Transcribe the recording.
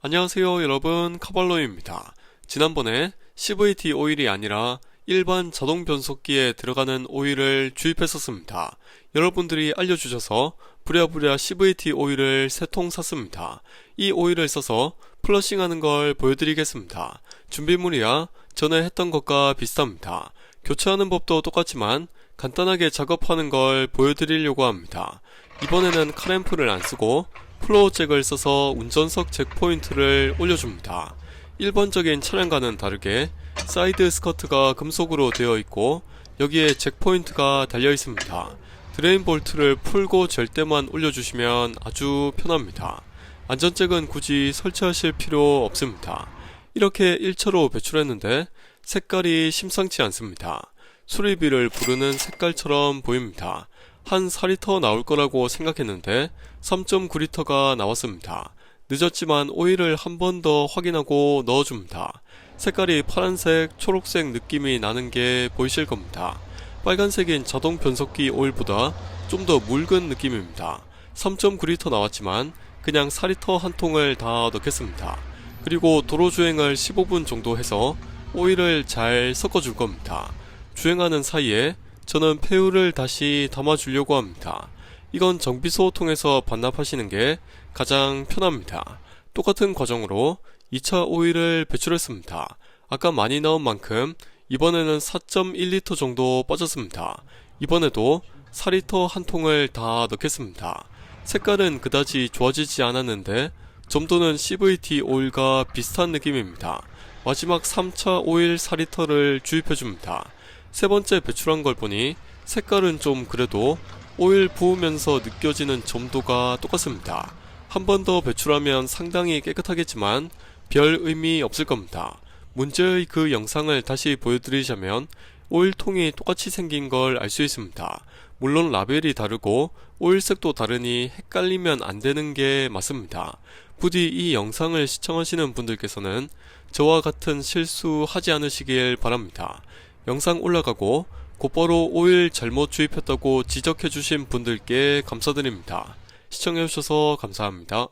안녕하세요 여러분 카발로입니다. 지난번에 CVT 오일이 아니라 일반 자동 변속기에 들어가는 오일을 주입했었습니다. 여러분들이 알려주셔서 부랴부랴 CVT 오일을 세 통 샀습니다. 이 오일을 써서 플러싱하는 걸 보여드리겠습니다. 준비물이야 전에 했던 것과 비슷합니다. 교체하는 법도 똑같지만 간단하게 작업하는 걸 보여드리려고 합니다. 이번에는 카램프를 안 쓰고 플로우 잭을 써서 운전석 잭 포인트를 올려줍니다. 일반적인 차량과는 다르게 사이드 스커트가 금속으로 되어 있고 여기에 잭 포인트가 달려 있습니다. 드레인 볼트를 풀고 잴 때만 올려주시면 아주 편합니다. 안전잭은 굳이 설치하실 필요 없습니다. 이렇게 1차로 배출했는데 색깔이 심상치 않습니다. 수리비를 부르는 색깔처럼 보입니다. 한 4리터 나올 거라고 생각했는데 3.9리터가 나왔습니다. 늦었지만 오일을 한 번 더 확인하고 넣어줍니다. 색깔이 파란색, 초록색 느낌이 나는 게 보이실 겁니다. 빨간색인 자동 변속기 오일보다 좀 더 묽은 느낌입니다. 3.9리터 나왔지만 그냥 4리터 한 통을 다 넣겠습니다. 그리고 도로 주행을 15분 정도 해서 오일을 잘 섞어줄 겁니다. 주행하는 사이에 저는 폐유를 다시 담아주려고 합니다. 이건 정비소 통해서 반납하시는 게 가장 편합니다. 똑같은 과정으로 2차 오일을 배출했습니다. 아까 많이 넣은 만큼 이번에는 4.1리터 정도 빠졌습니다. 이번에도 4리터 한 통을 다 넣겠습니다. 색깔은 그다지 좋아지지 않았는데 점도는 CVT 오일과 비슷한 느낌입니다. 마지막 3차 오일 4리터를 주입해줍니다. 세 번째 배출한 걸 보니 색깔은 좀 그래도 오일 부으면서 느껴지는 점도가 똑같습니다. 한 번 더 배출하면 상당히 깨끗하겠지만 별 의미 없을 겁니다. 문제의 그 영상을 다시 보여드리자면 오일통이 똑같이 생긴 걸 알 수 있습니다. 물론 라벨이 다르고 오일색도 다르니 헷갈리면 안 되는 게 맞습니다. 부디 이 영상을 시청하시는 분들께서는 저와 같은 실수 하지 않으시길 바랍니다. 영상 올라가고 곧바로 오일 잘못 주입했다고 지적해주신 분들께 감사드립니다. 시청해주셔서 감사합니다.